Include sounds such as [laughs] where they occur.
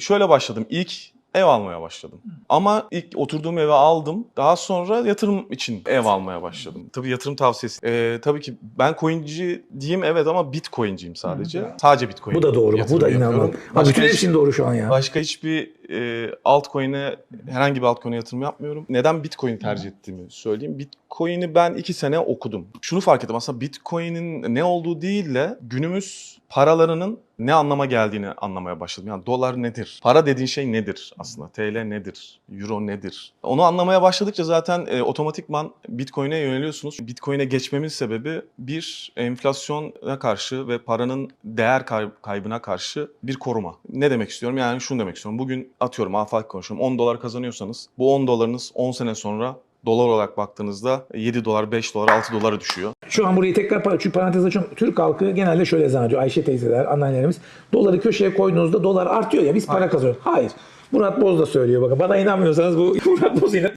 Şöyle başladım. İlk ev almaya başladım. Ama ilk oturduğum eve aldım. Daha sonra yatırım için ev almaya başladım. Tabii yatırım tavsiyesi. Ee, tabii ki ben coinci diyeyim evet ama bitcoinciyim sadece. Sadece bitcoin. Bu da doğru. Bu da. Ha, Başka bütün hepsinin doğru şu an ya. Başka hiçbir e, altcoin'e herhangi bir altcoin'e yatırım yapmıyorum. Neden Bitcoin tercih ettiğimi söyleyeyim. Bitcoin'i ben iki sene okudum. Şunu fark ettim aslında Bitcoin'in ne olduğu değil de günümüz paralarının ne anlama geldiğini anlamaya başladım. Yani dolar nedir? Para dediğin şey nedir aslında? TL nedir? Euro nedir? Onu anlamaya başladıkça zaten e, otomatikman Bitcoin'e yöneliyorsunuz. Bitcoin'e geçmemin sebebi bir enflasyona karşı ve paranın değer kay- kaybına karşı bir koruma. Ne demek istiyorum? Yani şunu demek istiyorum. Bugün atıyorum afak konuşuyorum. 10 dolar kazanıyorsanız bu 10 dolarınız 10 sene sonra dolar olarak baktığınızda 7 dolar, 5 dolar, 6 dolara düşüyor. Şu an burayı tekrar çünkü parantez açıyorum. Türk halkı genelde şöyle zannediyor. Ayşe teyzeler, anneannelerimiz. Doları köşeye koyduğunuzda dolar artıyor ya biz para kazanıyoruz. Hayır. Murat Boz da söylüyor bakın. Bana inanmıyorsanız bu [laughs] Murat Boz yine